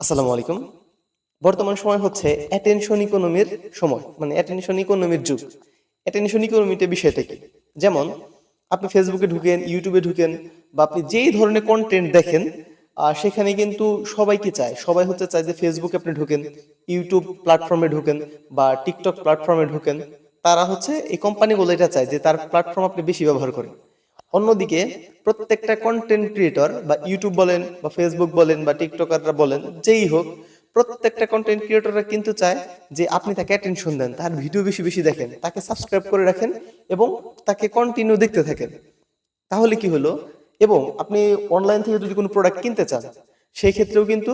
আসসালামু আলাইকুম। বর্তমান সময় হচ্ছে অ্যাটেনশন ইকোনমির সময় মানে অ্যাটেনশন ইকোনমির যুগ। অ্যাটেনশন ইকোনমিতে বিষয়টা কি? যেমন আপনি ফেসবুকে ঢুকেন ইউটিউবে ঢুকেন বা আপনি যেই ধরনের কন্টেন্ট দেখেন আহ, সেখানে কিন্তু সবাই কি চায়? সবাই হচ্ছে চায় যে ফেসবুকে আপনি ঢুকেন ইউটিউব প্ল্যাটফর্মে ঢুকেন বা টিকটক প্ল্যাটফর্মে ঢুকেন। তারা হচ্ছে এই কোম্পানিগুলো এটা চায় যে তার প্ল্যাটফর্ম আপনি বেশি ব্যবহার করেন। অন্যদিকে প্রত্যেকটা কন্টেন্ট ক্রিয়েটর বা ইউটিউব বলেন বা ফেসবুক বলেন বা টিকটকাররা বলেন, যেই হোক, প্রত্যেকটা কন্টেন্ট ক্রিয়েটররা কিন্তু চায় যে আপনি তাকে অ্যাটেনশন দেন, তার ভিডিও বেশি বেশি দেখেন, তাকে সাবস্ক্রাইব করে রাখেন এবং তাকে কন্টিনিউ দেখতে থাকেন। তাহলে কি হলো? এবং আপনি অনলাইন থেকে যদি কোনো প্রোডাক্ট কিনতে চান, সেই ক্ষেত্রেও কিন্তু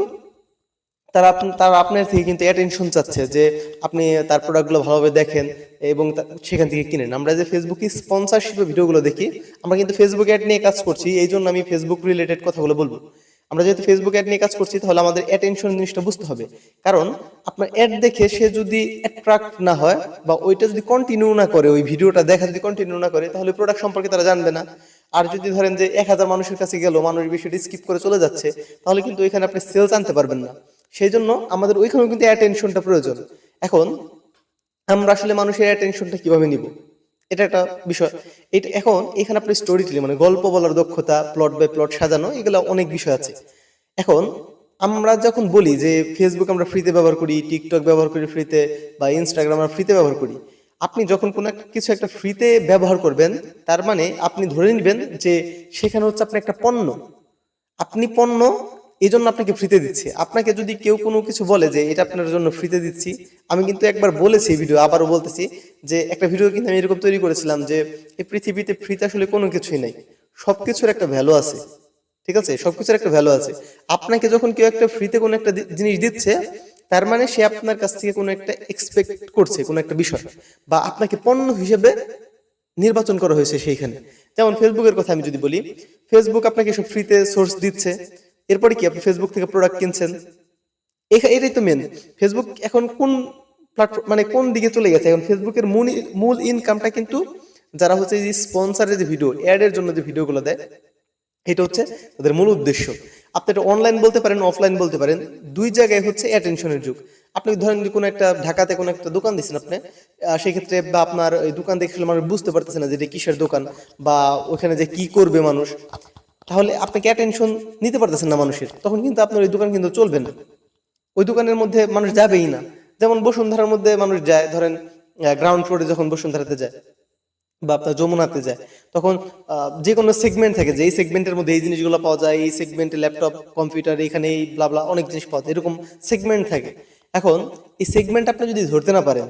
তারা তারা আপনার থেকে কিন্তু অ্যাটেনশন চাচ্ছে যে আপনি তার প্রোডাক্টগুলো ভালোভাবে দেখেন এবং সেখান থেকে কিনেন। আমরা যে ফেসবুকে স্পন্সরশিপে ভিডিওগুলো দেখি, আমরা কিন্তু ফেসবুক অ্যাড নিয়ে কাজ করছি, এই জন্য আমি ফেসবুক রিলেটেড কথাগুলো বলব। আমরা যেহেতু ফেসবুক অ্যাড নিয়ে কাজ করছি, তাহলে আমাদের অ্যাটেনশন জিনিসটা বুঝতে হবে। কারণ আপনার অ্যাড দেখে সে যদি অ্যাট্রাক্ট না হয় বা ওইটা যদি কন্টিনিউ না করে, ওই ভিডিওটা দেখা যদি কন্টিনিউ না করে, তাহলে প্রোডাক্ট সম্পর্কে তারা জানবে না। আর যদি ধরেন যে এক হাজার মানুষের কাছে গেল, মানুষ বিষয়টি স্কিপ করে চলে যাচ্ছে, তাহলে কিন্তু এখানে আপনি সেলস আনতে পারবেন না। সেই জন্য আমাদের ওইখানেও কিন্তু অ্যাটেনশনটা প্রয়োজন। এখন, আমরা আসলে মানুষের অ্যাটেনশনটা কীভাবে নিব? এটা একটা বিষয়। এটা, এখন এখানে আপনি স্টোরি টেলিং মানে গল্প বলার দক্ষতা প্লট বাই প্লট সাজানো, এগুলো অনেক বিষয় আছে। এখন, আমরা যখন বলি যে ফেসবুক আমরা ফ্রিতে ব্যবহার করি টিকটক ব্যবহার করি ফ্রিতে বা ইনস্টাগ্রাম আমরা ফ্রিতে ব্যবহার করি, আপনি যখন কোনো একটা কিছু একটা ফ্রিতে ব্যবহার করবেন, তার মানে আপনি ধরে নেবেন যে সেখানে হচ্ছে আপনি একটা পণ্য। আপনি পণ্য এই জন্য আপনাকে ফ্রিতে দিচ্ছে। আপনাকে যদি কেউ কোনো কিছু বলে যে, এটা আপনার জন্য ফ্রিতে দিচ্ছি, আমি কিন্তু একবার বলেছি ভিডিও, আবারও বলতেছি যে, একটা ভিডিও কিন্তু আমি এরকম তৈরি করেছিলাম যে, এই পৃথিবীতে ফ্রিতে আসলে কোনো কিছুই নাই। সবকিছুর একটা ভ্যালু আছে। ঠিক আছে? সবকিছুর একটা ভ্যালু আছে। আপনাকে যখন কেউ একটা ফ্রিতে কোনো একটা জিনিস দিচ্ছে, তার মানে সে আপনার কাছ থেকে কোনো একটা এক্সপেক্ট করছে, কোনো একটা বিষয়। বা আপনাকে পণ্য হিসেবে নির্বাচন করা হয়েছে সেইখানে। যেমন ফেসবুকের কথা আমি যদি বলি ফেসবুক আপনাকে সব ফ্রিতে সোর্স দিচ্ছে। এরপরে কি আপনি ফেসবুক থেকে প্রোডাক্ট কিনছেন? এটাই তো মেন ফেসবুক এখন কোন প্ল্যাটফর্ম মানে কোন দিকে চলে গেছে? এখন ফেসবুকের মূল মূল ইনকামটা কিন্তু যারা হচ্ছে যে স্পন্সারের যে ভিডিও অ্যাডের জন্য যে ভিডিওগুলো দেয়, এটা হচ্ছে তাদের মূল উদ্দেশ্য। আপনি এটা অনলাইন বলতে পারেন অফলাইন বলতে পারেন, দুই জায়গায় হচ্ছে অ্যাটেনশনের যুগ। আপনি ধরেন যে কোনো একটা ঢাকাতে কোনো একটা দোকান দিচ্ছেন আপনি সেক্ষেত্রে বা আপনার ওই দোকান দেখে মানুষ বুঝতে পারতেছে না যে এটা কিসের দোকান, বা ওখানে যে কি করবে মানুষ। তাহলে আপনাকে অ্যাটেনশন নিতে পারতেছেন না মানুষের। তখন কিন্তু আপনার ওই দোকান কিন্তু চলবে না। ওই দোকানের মধ্যে মানুষ যাবেই না। যেমন বসুন্ধরার মধ্যে মানুষ যায়, ধরেন গ্রাউন্ড ফ্লোরে যখন বসুন্ধরাতে যায় বা আপনার যমুনাতে যায়, তখন যে কোনো সেগমেন্ট থাকে যে এই সেগমেন্টের মধ্যে এই জিনিসগুলো পাওয়া যায়, এই সেগমেন্টে ল্যাপটপ কম্পিউটার এখানে এই ব্লাবলা অনেক জিনিস পাওয়া যায়, এরকম সেগমেন্ট থাকে। এখন এই সেগমেন্ট আপনি যদি ধরতে না পারেন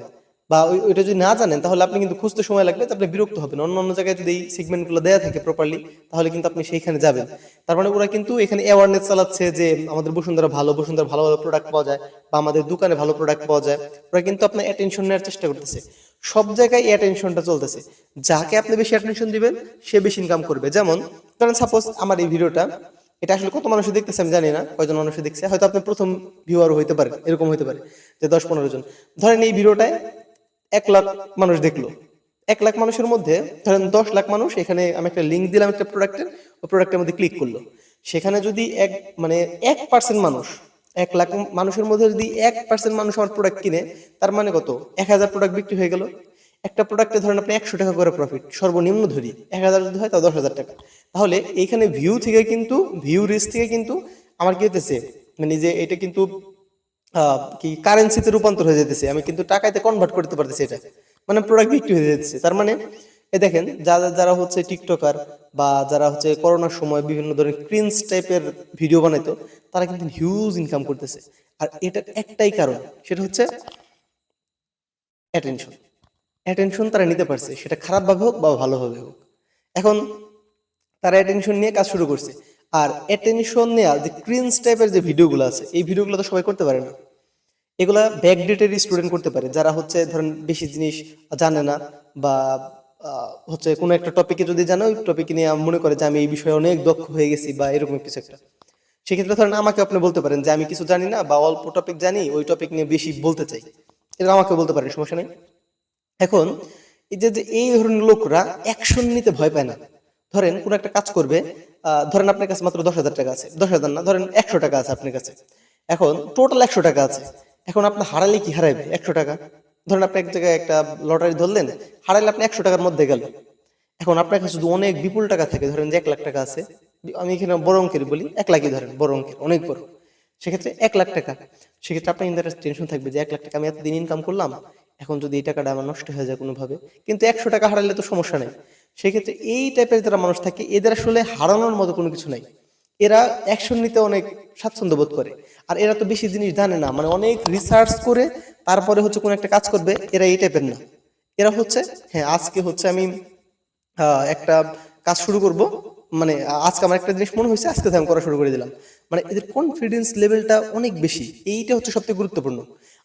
বা ওই- ওইটা যদি না জানেন, তাহলে আপনি কিন্তু খুঁজতে সময় লাগবে আপনি বিরক্ত হবেন। অন্য অন্য জায়গায় যদি এই সেগমেন্টগুলো দেওয়া থাকে প্রপারলি তাহলে কিন্তু আপনি সেইখানে যাবেন। তার মানে ওরা কিন্তু এখানে অ্যাওয়ারনেস চালাচ্ছে যে আমাদের বসুন্ধরা ভালো বসুন্ধরা ভালো ভালো প্রোডাক্ট পাওয়া যায় বা আমাদের দোকানে ভালো প্রোডাক্ট পাওয়া যায়। ওরা কিন্তু আপনার অ্যাটেনশন নেওয়ার চেষ্টা করতেছে। সব জায়গায় অ্যাটেনশনটা চলতেছে। যাকে আপনি বেশি অ্যাটেনশন দিবেন, সে বেশি ইনকাম করবে। যেমন, ধরেন সাপোজ আমার এই ভিডিওটা এটা আসলে কত মানুষ দেখতেছে আমি জানি না, কয়জন মানুষ দেখছে। হয়তো আপনি প্রথম ভিউয়ার হইতে পারে, এরকম হইতে পারে, যে দশ, পনেরো জন। ধরেন এই ভিডিওটায় এক লাখ মানুষ দেখল। এক লাখ মানুষের মধ্যে ধরেন দশ লাখ মানুষ এখানে আমি একটা লিঙ্ক দিলাম একটা প্রোডাক্টের ওই প্রোডাক্টের মধ্যে ক্লিক করল। সেখানে যদি এক মানে এক পার্সেন্ট মানুষ, এক লাখ মানুষের মধ্যে যদি এক পার্সেন্ট মানুষ আমার প্রোডাক্ট কিনে, তার মানে কত? এক হাজার প্রোডাক্ট বিক্রি হয়ে গেল। একটা প্রোডাক্টে ধরেন আপনি একশো টাকা করে প্রফিট সর্বনিম্ন ধরি, এক হাজার যদি হয় তা দশ হাজার টাকা। তাহলে এইখানে ভিউ থেকে কিন্তু ভিউ রিচ থেকে কিন্তু আমার কি হতেছে মানে যে এটা কিন্তু কি কারেন্সিতে রূপান্তর হয়ে যেতেছে। আমি কিন্তু টাকাতে কনভার্ট করতে পারতেছি এটা। মানে প্রোডাক্ট বিক্রি হয়ে যাচ্ছে তার মানে এ দেখেন যারা যারা হচ্ছে টিকটকার বা যারা হচ্ছে করোনার সময় বিভিন্ন ধরনের ক্রিন্স টাইপের ভিডিও বানাইতো, তারা কিন্তু হিউজ ইনকাম করতেছে। আর এটার একটাই কারণ, সেটা হচ্ছে অ্যাটেনশন অ্যাটেনশন তারা নিতে পারছে, সেটা খারাপভাবে হোক বা ভালোভাবে হোক। এখন, তারা অ্যাটেনশন নিয়ে কাজ শুরু করছে। আর অ্যাটেনশন নেওয়া যে ক্রিন্স টাইপের যে ভিডিওগুলো আছে, এই ভিডিওগুলো তো সবাই করতে পারে না। এগুলা ব্যাকডেটেড স্টুডেন্ট করতে পারে। যারা হচ্ছে ধরেন বেশি জিনিস জানে না বা হচ্ছে কোনো একটা টপিকে যদি জানে, ওই টপিকে নিয়ে মনে করে যে আমি এই বিষয়ে অনেক দক্ষ হয়ে গেছি বা এরকম কিছু একটা। সেক্ষেত্রে ধরেন আমাকে আপনি বলতে পারেন যে আমি কিছু জানি না বা অল্প টপিক জানি, ওই টপিক নিয়ে বেশি বলতে চাই। এটা আমাকে বলতে পারেন, সমস্যা নেই। এখন, এই যে এই ধরনের লোকরা অ্যাকশন নিতে ভয় পায় না। ধরেন কোন একটা কাজ করবে ধরেন আপনার কাছে মাত্র দশ হাজার টাকা আছে। দশ হাজার না, ধরেন একশো টাকা আছে আপনার কাছে। এখন টোটাল একশো টাকা আছে। এখন আপনি হারালে কি হারাইবে? একশো টাকা। ধরেন আপনি এক জায়গায় একটা লটারি ধরলেন, হারাইলে আপনি একশো টাকার মধ্যে গেল। এখন আপনার কাছে যদি অনেক বিপুল টাকা থাকে, ধরেন যে এক লাখ টাকা আছে। আমি এখানে বড় অঙ্কের বলি, এক লাখই ধরেন, বড় অঙ্কের, অনেক বড়। সেক্ষেত্রে এক লাখ টাকা। সেক্ষেত্রে আপনার ইন্টারেস্ট টেনশন থাকবে যে এক লাখ টাকা আমি এতদিন ইনকাম করলাম, এখন যদি এই টাকাটা আমার নষ্ট হয়ে যায় কোনোভাবে, কিন্তু একশো টাকা হারালে তো সমস্যা নেই। সেক্ষেত্রে এই টাইপের যারা মানুষ থাকে, এদের আসলে হারানোর মতো কোনো কিছু নাই। এরা অ্যাকশন নিতে অনেক স্বাচ্ছন্দ্য বোধ করে। আর এরা তো বেশি জিনিস জানে না। মানে অনেক রিসার্চ করে তারপরে হচ্ছে কোনো একটা কাজ করবে, এরা এই টাইপের না। এরা হচ্ছে হ্যাঁ আজকে হচ্ছে আমি একটা কাজ শুরু করব। মানে আজকে আমার একটা জিনিস মনে হয়েছে, আজকে আমি করা শুরু করে দিলাম। মানে এদের কনফিডেন্স লেভেলটা অনেক বেশি। এইটা হচ্ছে সবথেকে গুরুত্বপূর্ণ।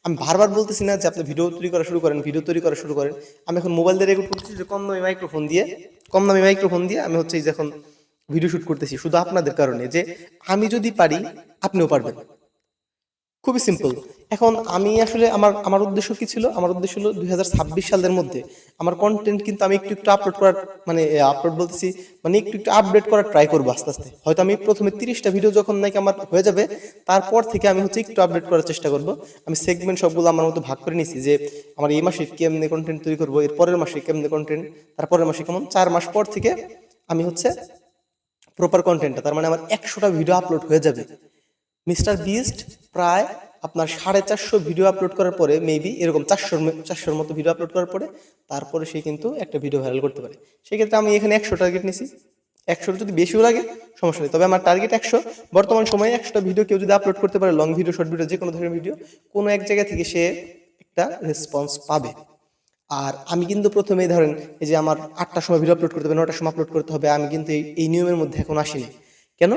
আমি বারবার বলতেছি না যে আপনি ভিডিও তৈরি করা শুরু করেন ভিডিও তৈরি করা শুরু করেন। আমি এখন মোবাইল দিয়ে রেকর্ড করতেছি যে কম দামি মাইক্রোফোন দিয়ে, কম দামি মাইক্রোফোন দিয়ে আমি হচ্ছে এই যে এখন ভিডিও শুট করতেছি শুধু আপনাদের কারণে যে আমি যদি পারি, আপনিও পারবেন। খুবই সিম্পল এখন আমি আসলে আমার আমার উদ্দেশ্য কি ছিল? আমার উদ্দেশ্য হলো দুই সালের মধ্যে আমার কন্টেন্ট কিন্তু আমি একটু একটু আপলোড করার মানে আপলোড বলতেছি মানে একটু একটু আপডেট করার ট্রাই করব আস্তে আস্তে। হয়তো আমি প্রথমে তিরিশটা ভিডিও যখন নাকি আমার হয়ে যাবে, তারপর থেকে আমি হচ্ছে একটু আপডেট করার চেষ্টা করব। আমি সেগমেন্ট সবগুলো আমার মতো ভাগ করে নিয়েছি যে আমার এই মাসে কেমনে কন্টেন্ট তৈরি করব, এর পরের মাসে কেমনে কন্টেন্ট তারপরের মাসে কেমন, চার মাস পর থেকে আমি হচ্ছে প্রপার কন্টেন্টটা তার মানে আমার একশোটা ভিডিও আপলোড হয়ে যাবে। মিস্টার বিস্ট প্রায় আপনার সাড়ে চারশো ভিডিও আপলোড করার পরে মেবি এরকম চারশোর চারশোর মতো ভিডিও আপলোড করার পরে, তারপরে সে কিন্তু একটা ভিডিও ভাইরাল করতে পারে। সেক্ষেত্রে আমি এখানে একশো টার্গেট নিছি। একশোর যদি বেশিও লাগে, সমস্যা নেই। তবে আমার টার্গেট একশো। বর্তমান সময়ে একশোটা ভিডিও কেউ যদি আপলোড করতে পারে লং ভিডিও শর্ট ভিডিও যে কোনো ধরনের ভিডিও কোনো এক জায়গা থেকে সে একটা রেসপন্স পাবে। আর আমি কিন্তু প্রথমেই ধরেন এই যে আমার আটটার সময় ভিডিও আপলোড করতে হবে নটার সময় আপলোড করতে হবে, আমি কিন্তু এই নিয়মের মধ্যে এখন আসিনি। কেন?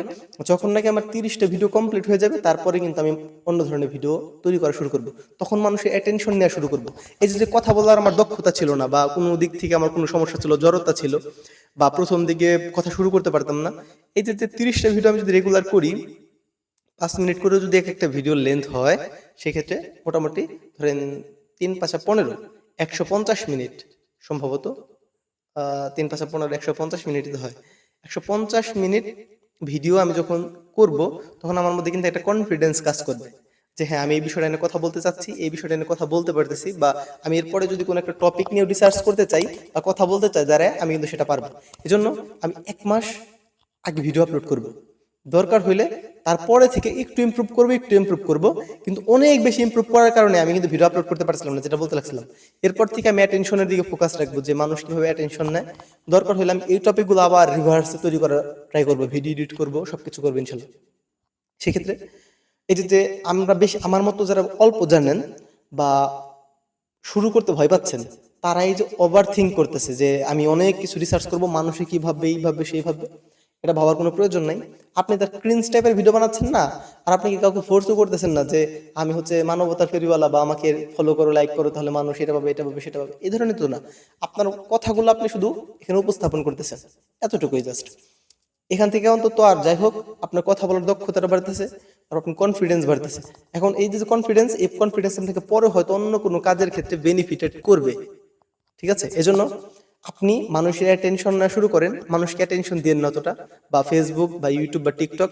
যখন নাকি আমার তিরিশটা ভিডিও কমপ্লিট হয়ে যাবে, তারপরে কিন্তু আমি অন্য ধরনের ভিডিও তৈরি করা শুরু করব। তখন মানুষের অ্যাটেনশন নেওয়া শুরু করব। এই যে যে কথা বলার আমার দক্ষতা ছিল না বা কোনো দিক থেকে আমার কোনো সমস্যা ছিল, জড়তা ছিল বা প্রথম দিকে কথা শুরু করতে পারতাম না, এই যে যে তিরিশটা ভিডিও আমি যদি রেগুলার করি, পাঁচ মিনিট করে যদি এক একটা ভিডিও লেন্থ হয়, সেক্ষেত্রে মোটামুটি ধরেন তিন পাঁচা পনেরো। একশো পঞ্চাশ মিনিট সম্ভবত তিন পাঁচা পনেরো, একশো পঞ্চাশ মিনিট হয়। একশো পঞ্চাশ মিনিট ভিডিও আমি যখন করব, তখন আমার মধ্যে কিন্তু একটা কনফিডেন্স কাজ করবে যে হ্যাঁ আমি এই বিষয়টা নিয়ে কথা বলতে চাচ্ছি, এই বিষয়টা নিয়ে কথা বলতে পারতেছি বা আমি এরপরে যদি কোনো একটা টপিক নিয়ে রিসার্চ করতে চাই বা কথা বলতে চাই, দ্বারা আমি কিন্তু সেটা পারব। এজন্য আমি এক মাস আগে ভিডিও আপলোড করব। দরকার হইলে তারপরে থেকে একটু ইমপ্রুভ করব, একটু ইমপ্রুভ করব। কিন্তু অনেক বেশি ইমপ্রুভ করার কারণে আমি কিন্তু ভিডিও আপলোড করতে পারছিলাম না, যেটা বলতে লাগছিলাম। এরপর থেকে আমি অ্যাটেনশনের দিকে ফোকাস রাখব, যে মানুষ কীভাবে অ্যাটেনশন নেয়। দরকার হলে আমি এই টপিকগুলো আবার রিভার্সে তৈরি করার ট্রাই করব ভিডিও এডিট করব, সবকিছু করব ইনশাল্লাহ। সেক্ষেত্রে এই যে আমরা বেশি, আমার মতো যারা অল্প জানেন বা শুরু করতে ভয় পাচ্ছেন তারা এই যে ওভার থিঙ্ক করতেছে, যে আমি অনেক কিছু রিসার্চ করব, মানুষে কি ভাববে এই ভাববে সেই ভাববে এটা ভাবার কোনো প্রয়োজন নাই। আপনি তার ক্রিন্স টাইপের ভিডিও বানাচ্ছেন না, আর আপনি কি কাউকে ফোর্সও করতেছেন না যে আমি হচ্ছে মানবতার ফেরিওয়ালা বা আমাকে ফলো করো লাইক করো, তাহলে মানুষ এটা পাবে এটা পাবে সেটা পাবে এই ধরনের তো না। আপনার কথাগুলো আপনি শুধু এখানে উপস্থাপন করতেছেন, এতটুকুই জাস্ট এখান থেকে অন্তত আর যাই হোক, আপনার কথা বলার দক্ষতাটা বাড়তেছে, আর আপনার কনফিডেন্স বাড়তেছে। এখন এই যে কনফিডেন্স এই কনফিডেন্স থেকে পরে হয়তো অন্য কোনো কাজের ক্ষেত্রে বেনিফিটেড করবে, ঠিক আছে? এজন্য আপনি মানুষের অ্যাটেনশন না শুরু করেন, মানুষকে অ্যাটেনশন দিয়ে না অতটা। বা ফেসবুক বা ইউটিউব বা টিকটক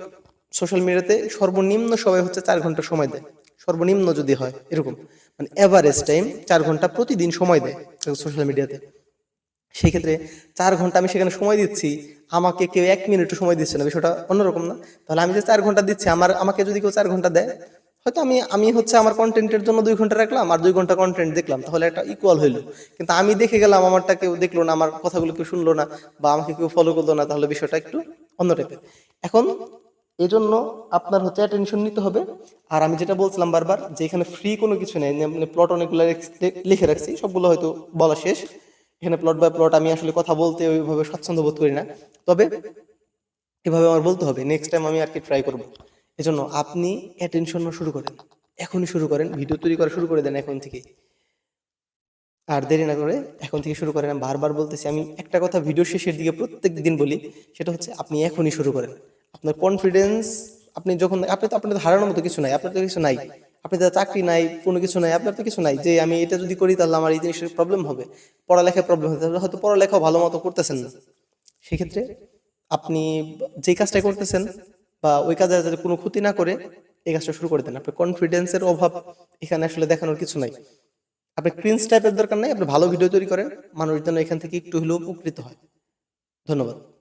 সোশ্যাল মিডিয়াতে সর্বনিম্ন সবাই হচ্ছে চার ঘণ্টা সময় দেয়। সর্বনিম্ন যদি হয়, এরকম। মানে এভারেজ টাইম চার ঘণ্টা প্রতিদিন সময় দেয় সোশ্যাল মিডিয়াতে সেই ক্ষেত্রে চার ঘণ্টা আমি সেখানে সময় দিচ্ছি, আমাকে কেউ এক মিনিটও সময় দিচ্ছে না, বিষয়টা অন্যরকম না। তাহলে আমি যে চার ঘণ্টা দিচ্ছি, আমার, আমাকে যদি কেউ চার ঘণ্টা দেয় হয়তো আমি আমি হচ্ছে আমার কন্টেন্টের জন্য দুই ঘণ্টা রাখলাম আর দুই ঘণ্টা কন্টেন্ট দেখলাম, তাহলে একটা ইকুয়াল হইল। কিন্তু আমি দেখে গেলাম আমারটা কেউ দেখল না, আমার কথাগুলো কেউ শুনলো না বা আমাকে কেউ ফলো করল না, তাহলে বিষয়টা একটু অন্য টাইপের এখন এজন্য আপনার হচ্ছে অ্যাটেনশন নিতে হবে। আর আমি যেটা বলছিলাম বারবার, যে এখানে ফ্রি কোনো কিছু নেই মানে প্লট অনেকগুলো লিখে রাখছি, সবগুলো হয়তো বলা শেষ। এখানে প্লট বাই প্লট আমি আসলে কথা বলতে ওইভাবে স্বাচ্ছন্দ্য বোধ করি না। তবে এভাবে আমার বলতে হবে নেক্সট টাইম আমি আর কি ট্রাই করব। এজন্য আপনি অ্যাটেনশন শুরু করেন। এখনই শুরু করেন ভিডিও তৈরি করা শুরু করে দেন এখন থেকেই আর দেরি না করে এখন থেকে শুরু করেন। বারবার বলতেছি, আমি একটা কথা ভিডিও শেষের দিকে প্রত্যেক দিন বলি, সেটা হচ্ছে আপনি এখনই শুরু করেন। আপনার কনফিডেন্স আপনি যখন, আপনি তো আপনার হারানোর মতো কিছু নাই, আপনার তো কিছু নাই। আপনি তো চাকরি নাই, কোনো কিছু নাই, আপনার তো কিছু নাই। যে আমি এটা যদি করি, তাহলে আমার এই জিনিসের প্রবলেম হবে। পড়ালেখায় প্রবলেম হবে। তাহলে হয়তো পড়ালেখাও ভালো মতো করতেছেন না। সেক্ষেত্রে আপনি যে কাজটা করতেছেন বা ওই কাজে যাতে কোনো ক্ষতি না করে, এই কাজটা শুরু করে দেন। আপনার কনফিডেন্সের অভাব এখানে আসলে দেখানোর কিছু নাই। আপনি ক্রিন্স টাইপের দরকার নাই। আপনি ভালো ভিডিও তৈরি করেন, মানুষ যেন এখান থেকে একটু হলেও উপকৃত হয়। ধন্যবাদ।